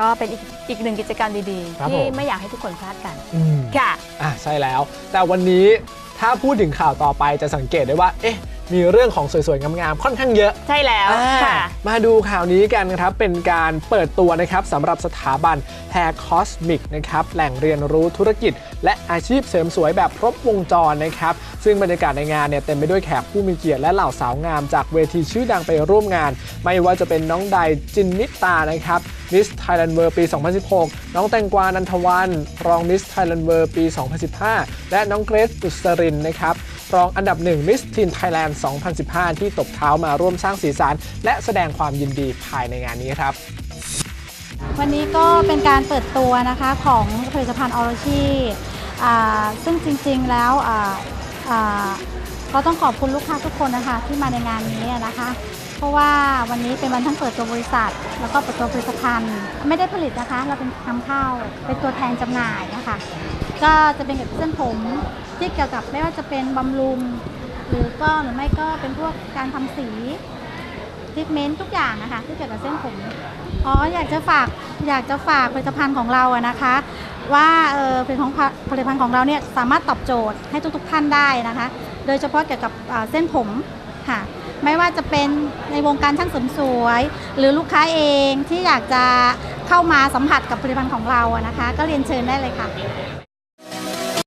ก็เป็นอีกอีกหนึ่งกิจกรรมดีครับๆที่ผม ไม่อยากให้ทุกคนพลาดกัน อืมค่ะ อะใช่แล้ว แต่วันนี้ถ้าพูดถึงข่าวต่อไปจะสังเกตได้ว่า เอ๊ะ มีเรื่องของสวยๆ งามๆ ค่อนข้างเยอะ ใช่แล้วอ่าค่ะ มาดูข่าวนี้กันครับ เป็นการเปิดตัวนะครับสำหรับสถาบัน Hair Cosmic นะครับแหล่งเรียนรู้ธุรกิจ และอาชีพเสริมสวยแบบครบวงจรนะครับ ซึ่งบรรยากาศในงานเนี่ยเต็มไปด้วยแขกผู้มีเกียรติและเหล่าสาวงามจากเวทีชื่อดังไปร่วมงาน ไม่ว่าจะเป็นน้องไดจินนิตานะครับ มิสไทยแลนด์เวิร์ปี 2016 น้องแตงกวานันทวัน รองมิสไทยแลนด์เวิร์ปี 2015 และน้องเกรซอุสรินนะครับรองอันดับหนึ่งมิสทีนไทยแลนด์ 2015 ที่ตบเท้ามาร่วมสร้างสีสันและแสดงความยินดีภายในงานนี้ครับวันนี้ก็เป็นการเปิดตัวนะคะของผลิตภัณฑ์ออโรชีซึ่งจริงๆแล้ว ก็ต้องขอบคุณลูกค้าทุกคนนะคะ ที่มาในงานนี้นะคะ เพราะว่าวันนี้เป็นวันทั้งเปิดตัวบริษัท แล้วก็เปิดตัวผลิตภัณฑ์ ไม่ได้ผลิตนะคะ เราเป็นนำเข้าเป็นตัวแทนจำหน่ายนะคะ ก็จะเป็นเกี่ยวกับเส้นผมที่เกี่ยวกับไม่ว่าจะเป็นบำรุง หรือก็หรือไม่ก็เป็นพวกการทำสีทรีทเมนต์ทุกอย่างนะคะที่เกี่ยวกับเส้นผมอ๋ออยากจะฝากอยากจะฝากผลิตภัณฑ์ของเราอะนะคะ ว่าผลิตของผลิตภัณฑ์ของเราเนี่ยสามารถตอบโจทย์ให้ทุกๆท่านได้นะคะ โดยเฉพาะเกี่ยวกับเส้นผมค่ะไม่ว่าจะเป็นในวงการช่างเสริมสวย หรือลูกค้าเองที่อยากจะเข้ามาสัมผัสกับผลิตภัณฑ์ของเราอะนะคะ ก็เรียนเชิญได้เลยค่ะ